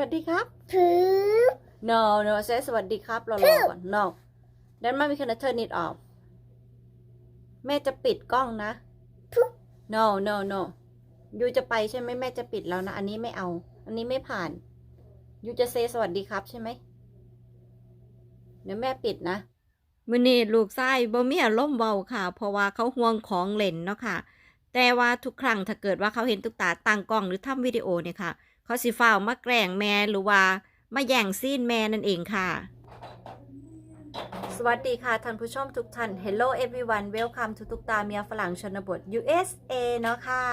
วัสดีครับถือ no no say สวัสดีครับรอรอก่อน no then mommy can turn it off แม่จะปิดกล้องนะ no no no ยูจะไปใช่ไหมแม่จะปิดแล้วนะ อันนี้ไม่เอา อันนี้ไม่ผ่าน ยูจะเซสวัสดีครับใช่ไหมเดี๋ยวแม่ปิดนะ มื้อนี้ลูกชายบ่มีอารมณ์เว้าค่ะ เพราะว่าเขาห่วงของเล่นเนาะค่ะ แต่ว่าทุกครั้งถ้าเกิดว่าเขาเห็นตุ๊กตาตั้งกล้องหรือทำวิดีโอเนี่ยค่ะ เขาสิฟ้าวมาแกล้งแม่หรือว่ามาแย่งซีนแม่นั่นเองค่ะ สวัสดีค่ะท่านผู้ชมทุกท่าน Hello everyone welcome to ตุกตาเมียฝรั่งชนบท USA เนาะค่ะ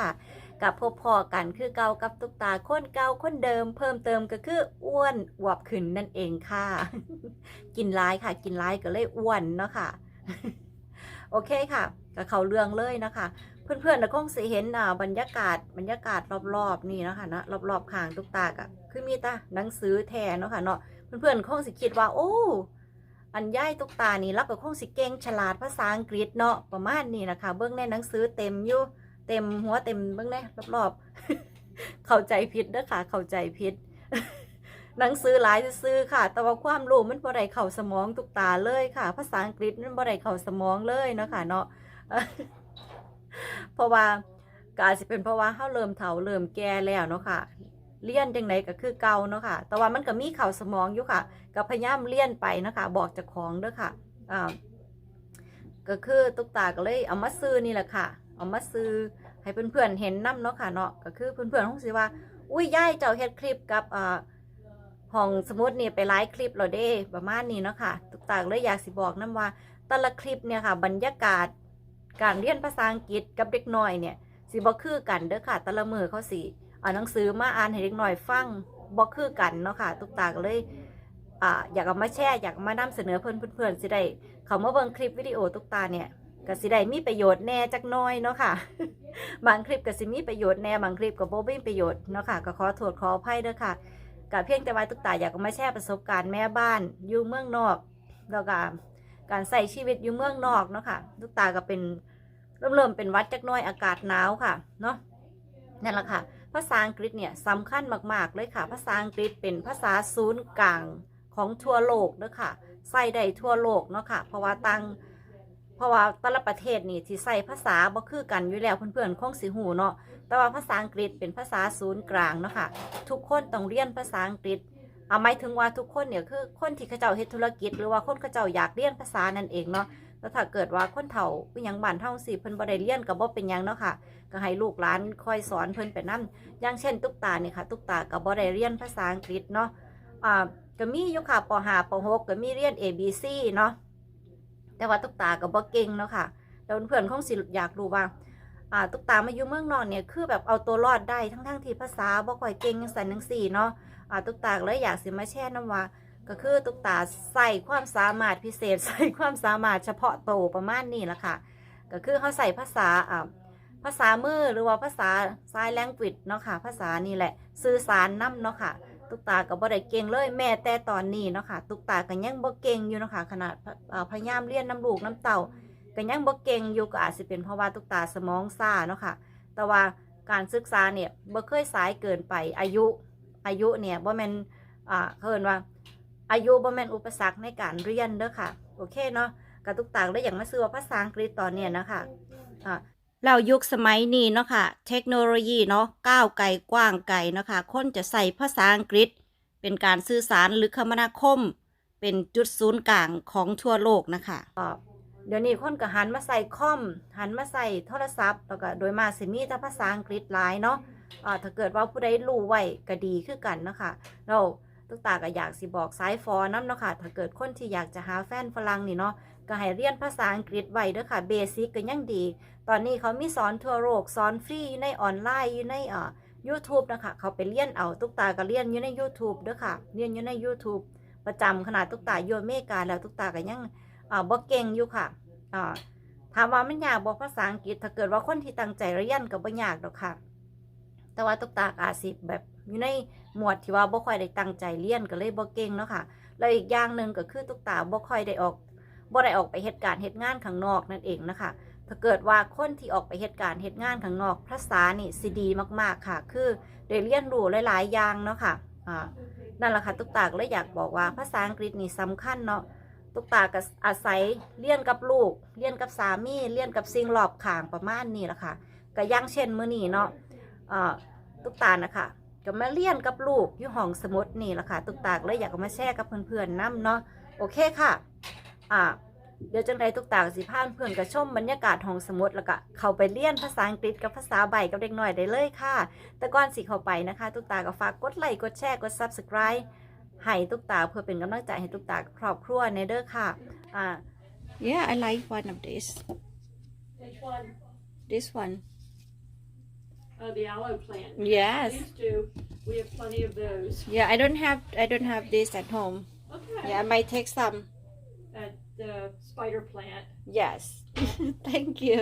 กับพบพอกันคือเก่ากับตุกตาคนเก่าคนเดิม เพิ่มเติมก็คืออ้วนอวบขึ้นนั่นเองค่ะ กินร้ายค่ะ กินร้ายก็เลยอ้วนเนาะค่ะ โอเคค่ะกับเขาเรื่องเลยนะคะ เพื่อนๆนะคงสิเห็นอ่าบรรยากาศบรรยากาศรอบๆนี่นะคะเนาะรอบๆข้างตุกตากอะคือมีตาหนังสือแทนเนาะค่ะเนาะเพื่อนๆคงสิคิดว่า โอ้อันย่ายตุกตานี่รับกับคงสิเก่งฉลาดภาษาอังกฤษเนาะประมาณนี้นะคะเบื้องในหนังสือเต็มอยู่เต็มหัวเต็มเบื้องในรอบๆ เข้าใจผิดเด้อค่ะ เข้าใจผิดหนังสือหลายซื้อค่ะ แต่ว่าความรู้มันบ่ได้เข้าสมองตุกตาเลยค่ะ ภาษาอังกฤษมันบ่ได้เข้าสมองเลยเนาะค่ะเนาะ เพราะว่าก็อาจจะเป็นเพราะว่าเฮาเริ่มเฒ่าเริ่มแก่แล้วเนาะค่ะเรียนจังไดก็คือเก่าเนาะค่ะ แต่ว่ามันก็มีเข้าสมองอยู่ค่ะ ก็พยายามเรียนไปเนาะคะ บอกจากของเด้อค่ะอ่าก็คือตุ๊กตาก็เลยเอามาซื้อนี่แหละค่ะ เอามาซื้อให้เพื่อนๆเห็นน้ำเนาะค่ะเนาะ ก็คือเพื่อนๆคงสิว่า อุ้ยย่ายเจ้าเฮ็ดคลิปกับอ่าห้องสมุดนี่ไปไลฟ์คลิปเราเด้ประมาณนี้เนาะค่ะ ตุ๊กตาก็เลยอยากสิบอกน้ำว่าแต่ละคลิปเนี่ยค่ะ บรรยากาศ การเรียนภาษาอังกฤษกับเด็กน้อยเนี่ยสิบ่คือกันเด้อค่ะต่ละมือเขาสิเอาหนังสือมาอ่านให้เด็กน้อยฟังบ่คือกันเนาะค่ะตุ๊กตาก็เลยอ่าอยากเอามาแชร์อยากมานำเสนอเพื่อนเพื่อนสิได้เขามาเบิ่งคลิปวิดีโอตุ๊กตาเนี่ยก็สิได้มีประโยชน์แน่จักน้อยเนาะค่ะ บางคลิปก็สิมีประโยชน์แน่บางคลิปก็บ่มีประโยชน์เนาะค่ะก็ขอโทษขออภัยเด้อค่ะก็เพียงแต่ว่าตุ๊กตาอยากเอามาแชร์ประสบการณ์แม่บ้านอยู่เมืองนอกแล้วก็ การใส่ชีวิตอยู่เมืองนอกเนาะค่ะตุ๊กตาก็เป็นเริ่มเริ่มเป็นวัดจักน้อยอากาศหนาวค่ะเนาะนั่นแหละค่ะ ภาษาอังกฤษเนี่ยสำคัญมาก ๆ เลยค่ะ ภาษาอังกฤษเป็นภาษาศูนย์กลางของทั่วโลกเด้อค่ะใส่ได้ทั่วโลกเนาะค่ะ เพราะว่าตั้งเพราะว่าแต่ละประเทศนี่ที่ใส่ภาษาบ่คือกันอยู่แล้วเพื่อนๆคงสิหูเนาะแต่ว่าภาษาอังกฤษเป็นภาษาศูนย์กลางเนาะค่ะ ทุกคนต้องเรียนภาษาอังกฤษ เอาหมายถึงว่าทุกคนเนี่ยคือคนที่เขาเจ้าเฮ็ดธุรกิจ หรือว่าคนเขาเจ้าอยากเรียนภาษานั่นเองเนาะแล้วถ้าเกิดว่าคนเฒ่าอหยังบ้านเฒ่าสิเพิ่นบ่ได้เรียนก็บ่เป็นหยังเนาะค่ะ ก็ให้ลูกหลานคอยสอนเพิ่นไปนํอย่างเช่น ตุ๊กตาเนี่ยค่ะ ตุ๊กตาก็บ่ได้เรียนภาษาอังกฤษเนาะอ่าก็มีอยู่ค่ะป .5 ป .6 ก็มีเรียน A B C เนาะแต่ว่าตุ๊กตาก็บ่เก่งเนาะค่ะแล้วเพื่อนคงสิอยากรู้ว่า ตุ๊กตามาอยู่เมืองนอกเนี่ยคือแบบเอาตัวรอดได้ทั้งๆที่ภาษาบ่ค่อยเก่งจังซั่นจังซี่เนาะอ่าตุ๊กตาเลยอยากสิมาแชร์นํว่าก็คือตุ๊กตาใส่ความสามารถพิเศษใส่ความสามารถเฉพาะโตวประมาณนี้ละค่ะ ก็คือเขาใส่ภาษาอ่าภาษามือหรือว่าภาษา sign language เนาะค่ะ ภาษานี่แหละ สื่อสารนํเนาะค่ะ ตุ๊กตาก็บ่ได้เก่งเลยแม่แต่ตอนนี้เนาะค่ะ ตุ๊กตาก็ยังบ่เก่งอยู่เนาะค่ะขนาดพยายามเรียนน้ำลูกน้ำเต่า ก็ยังบ่เก่งอยู่ก็อาจสิเป็นเพราะว่าตุ๊กตาสมองซ่าเนาะค่ะ แต่ว่าการศึกษาเนี่ยบ่เคยสายเกินไปอายุอายุเนี่ยบ่แม่นอ่าเขินว่า อายุบ่แม่นอุปสรรคในการเรียนเด้อค่ะ โอเคเนาะก็ตุ๊กตาเลยอย่ากมาซื้อว่าภาษาอังกฤษตอนเนี้ยนะคะอ่าเรายุคสมัยนี้เนาะค่ะ เทคโนโลยีเนาะก้าวไกลกว้างไกลเนาะค่ะคนจะใส่ภาษาอังกฤษ เป็นการสื่อสารหรือคมนาคม เป็นจุดศูนย์กลางของทั่วโลกนะคะ เดี๋ยวนี้คนก็หันมาใส่คอม หันมาใส่โทรศัพท์แล้วก็โดยมาสิมีแต่ภาษาอังกฤษหลายเนาะอ่าถ้าเกิดว่าผู้ใดรู้ไว้ก็ดีคือกันเนาะค่ะเราตุ๊กตาก็อยากสิบอกสายฟอน้ำเนาะค่ะ ถ้าเกิดคนที่อยากจะหาแฟนฝรั่งนี่เนาะ ก็ให้เรียนภาษาอังกฤษไว้เด้อค่ะ เบสิกก็ยังดี ตอนนี้เขามีสอนทั่วโลกสอนฟรีอยู่ในออนไลน์อยู่ในเอ่อ YouTube นะคะ เขาไปเรียนเอาตุ๊กตาก็เรียนอยู่ใน YouTube เด้อค่ะ เรียนอยู่ใน YouTube ประจำขนาดตุ๊กตาอยู่อเมริกาแล้วตุ๊กตาก็ยัง อ่าบ่เก่งอยู่ค่ะอ่าถามว่ามันยากบ่ภาษาอังกฤษ ถ้าเกิดว่าคนที่ตั้งใจเรียนก็บ่ยากดอกค่ะ แต่ว่าตุ๊กตาอาจสิแบบอยู่ในหมวดที่ว่าบ่ค่อยได้ตั้งใจเรียนก็เลยบ่เก่งเนาะค่ะแล้วอีกอย่างหนึ่งก็คือตุ๊กตาบ่ค่อยได้ออกบ่ได้ออกไปเหตุการณ์เหตุงานข้างนอกนั่นเองนะคะถ้าเกิดว่าคนที่ออกไปเหตุการณ์เหตุงานข้างนอกภาษานี่สิดีมากๆค่ะ คือได้เรียนรู้หลายๆอย่างเนาะค่ะอ่านั่นแหละค่ะตุ๊กตาก็เลยอยากบอกว่าภาษาอังกฤษนี่สำคัญเนาะ ตุ๊กตาก็อาศัยเรียนกับลูกเรียนกับสามีเรียนกับสิ่งรอบข้างประมาณนี้แหละค่ะก็ย่างเช่นมื้อนี้เนาะตุ๊กตานะคะก็มาเรียนกับลูกอยู่ห้องสมุดนี่แหละค่ะตุ๊กตาเลยอยากมาแชร์กับเพื่อนๆนํเนาะโอเคค่ะอ่าเดี๋ยวจังไรทุกตาสิพานเพื่อนกระชมบรรยากาศห้องสมุดแล้วก็เข้าไปเรียนภาษาอังกฤษกับภาษาใบกับเด็กหน่อยได้เลยค่ะ แต่ก่อนสิเข้าไปนะคะทุกตาก็ฝากกดไลค์กดแชร์กด subscribe ให้ทุกตาเพื่อเป็นกำลังใจให้ทุกตากับครอบครัวในเด้อค่ะอ่า yeah I like one of this Which one? this one Oh, the aloe plant. yes These two, we have plenty of those. yeah I don't have I don't have this at home Okay. yeah I might take some At the spider plant. yes thank you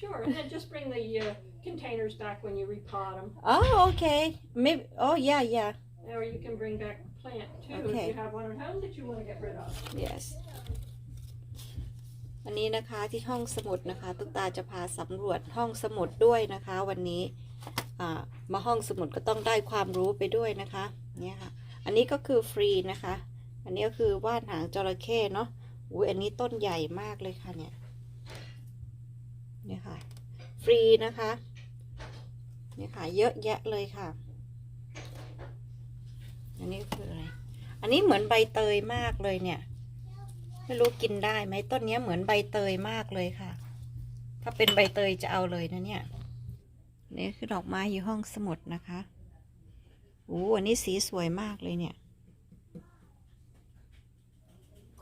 Sure. And then just bring the uh, containers back when you repot them. oh okay maybe oh yeah yeah Or you can bring back the plant too Okay. if you have one at home that you want to get rid of. yes วันนี้นะคะที่ห้องสมุดนะคะ ตุ๊กตาจะพาสำรวจห้องสมุดด้วยนะคะ วันนี้อ่ามาห้องสมุดก็ต้องได้ความรู้ไปด้วยนะคะเนี่ยค่ะ อันนี้ก็คือฟรีนะคะ อันนี้ก็คือว่านหางจระเข้เนาะอุ้ยอันนี้ต้นใหญ่มากเลยค่ะเนี่ยเนี่ยค่ะ ฟรีนะคะเนี่ยค่ะ เยอะแยะเลยค่ะ อันนี้คืออะไร อันนี้เหมือนใบเตยมากเลยเนี่ย ไม่รู้กินได้ไหมต้นนี้เหมือนใบเตยมากเลยค่ะ ถ้าเป็นใบเตยจะเอาเลยนะเนี่ย นี่คือดอกไม้อยู่ห้องสมุดนะคะโอ้อันนี้สีสวยมากเลยเนี่ย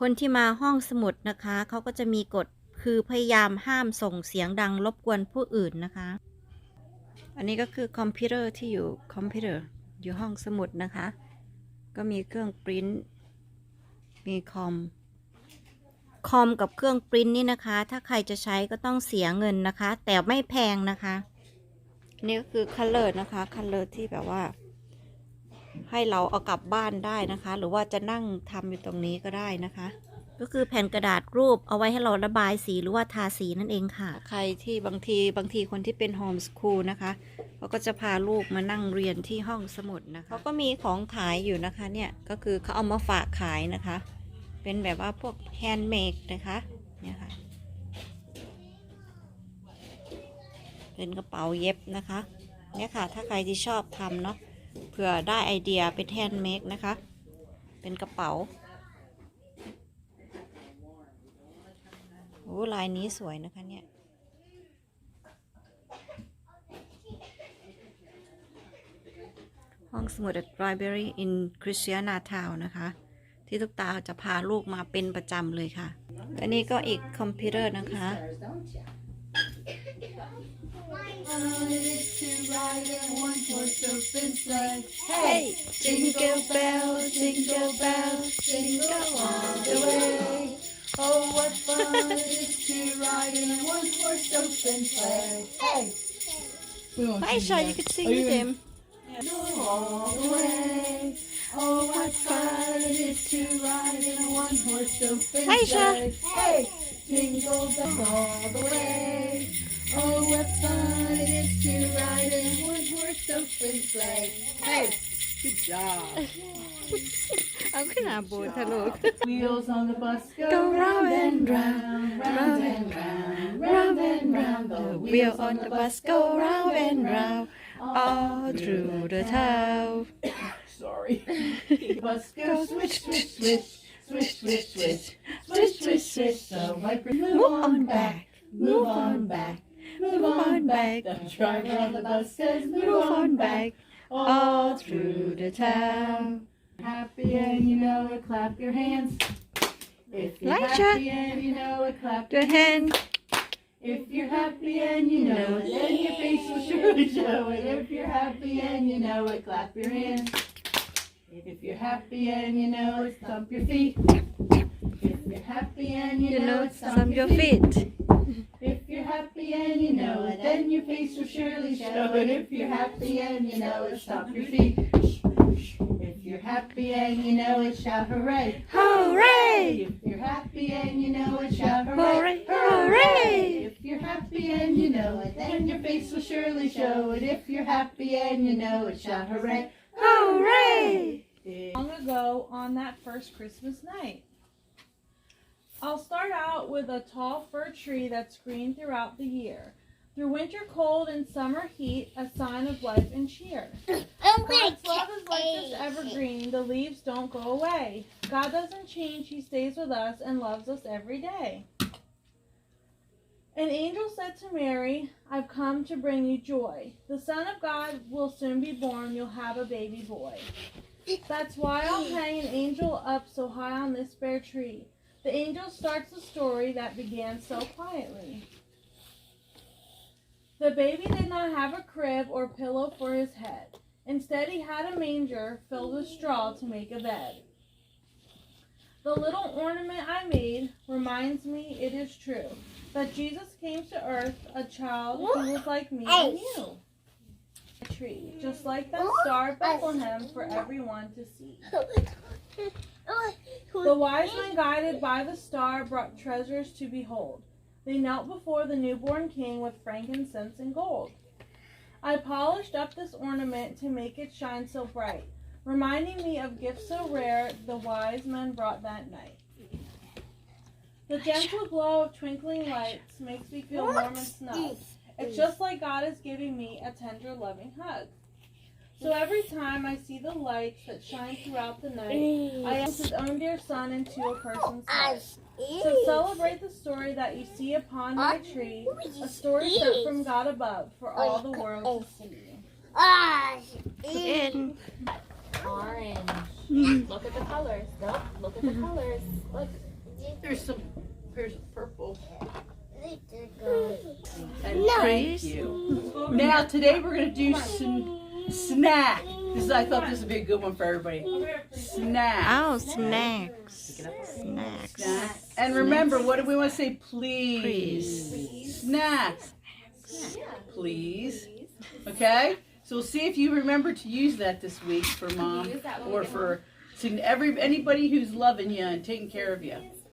คนที่มาห้องสมุดนะคะ เขาก็จะมีกฎคือพยายามห้ามส่งเสียงดังรบกวนผู้อื่นนะคะ อันนี้ก็คือคอมพิวเตอร์ที่อยู่คอมพิวเตอร์อยู่ห้องสมุดนะคะ ก็มีเครื่องปริ้นมีคอม คอมกับเครื่องปริ้นนี่นะคะ ถ้าใครจะใช้ก็ต้องเสียเงินนะคะ แต่ไม่แพงนะคะ นี่ก็คือคัลเลอร์นะคะ คัลเลอร์ที่แบบว่า ให้เราเอากลับบ้านได้นะคะ หรือว่าจะนั่งทำอยู่ตรงนี้ก็ได้นะคะ ก็คือแผ่นกระดาษรูปเอาไว้ให้เราระบายสีหรือว่าทาสีนั่นเองค่ะ ใครที่บางทีบางทีคนที่เป็นโฮมสคูลนะคะเขาก็จะพาลูกมานั่งเรียนที่ห้องสมุดนะคะเขาก็มีของขายอยู่นะคะเนี่ยก็คือเขาเอามาฝากขายนะคะ เป็นแบบว่าพวกแฮนด์เมดนะคะเนี่ยค่ะเป็นกระเป๋าเย็บนะคะเนี่ยค่ะ ถ้าใครที่ชอบทำเนาะเผื่อได้ไอเดียเป็นแฮนด์เมดนะคะ เป็นกระเป๋า โอ้ลายนี้สวยนะคะเนี่ย ห้องสมุด Library in Christiana Town นะคะ ที่ทุกตาจะพาลูกมาเป็นประจำเลยค่ะอันนี้ก็อีกคอมพิวเตอร์นะคะ Hey, jingle bell, jingle bell, jingle all the way. Oh, what fun it is to ride in a one-horse open sleigh. Hey! Hi, Shaw, you could sing with him. All the way. Oh, what fun it is to ride in a one-horse open Hi, sleigh. Hey! Jingle bells all the way. Oh, what fun it is to ride in a one-horse open sleigh. Hey! Good job. I'm gonna board a look. Wheels on the bus go, go round and round, round and round, round and round. The wheel on the bus go round and round, all through the town. Sorry. The bus goes swish, swish, swish, swish, swish, swish, swish, swish, swish. So wiper, move on back, move on back, move on back. The driver on the bus says, move on back all through the town. Happy and you know it, clap your hands. If you're happy and you know it, clap The hand. If you're happy and you know it, then your face will surely show it. If you're happy and you know it, clap your hands. If you're happy and you know it, stomp your feet. If you're happy and you, You know know, it, some your feet. You're happy and you know it, then your face will surely show it. If you're happy and you know it, stomp your feet. If you're happy and you know it, shout hooray. Hooray! If you're happy and you know it, shout Hooray, hooray. hooray! If you're happy and you know it, then your face will surely show it. If you're happy and you know it, shout hooray. Hooray! Long as go on that first Christmas night? I'll start out with a tall fir tree that's green throughout the year. Through winter cold and summer heat, a sign of life and cheer. Oh God's love is like this evergreen, the leaves don't go away. God doesn't change, He stays with us and loves us every day. An angel said to Mary, I've come to bring you joy. The Son of God will soon be born, you'll have a baby boy. That's why I'll hang an angel up so high on this bare tree. The angel starts the story that began so quietly. The baby did not have a crib or pillow for his head. Instead, he had a manger filled with straw to make a bed. The little ornament I made reminds me it is true that Jesus came to earth, a child who was like me and you. A tree, just like that star at Bethlehem for everyone to see. The wise men, guided by the star, brought treasures to behold. They knelt before the newborn king with frankincense and gold. I polished up this ornament to make it shine so bright, reminding me of gifts so rare the wise men brought that night. The gentle glow of twinkling lights makes me feel warm and snug. It's just like God is giving me a tender, loving hug. So every time I see the lights that shine throughout the night, I am his own dear son into a person's heart. So celebrate the story that you see upon my tree, a story sent from God above for all the world to see. Orange. Look at the colors. Nope. Look at the colors. Look. There's some, here's purple. And thank you. Now, today we're going to do some snack. This is, I thought this would be a good one for everybody. Snack. Oh, snacks. Snack. Snacks. And remember, what do we want to say? Please. Please. Snacks. Please. Okay? So we'll see if you remember to use that this week for mom Use that when we or for to every anybody who's loving you and taking care of you.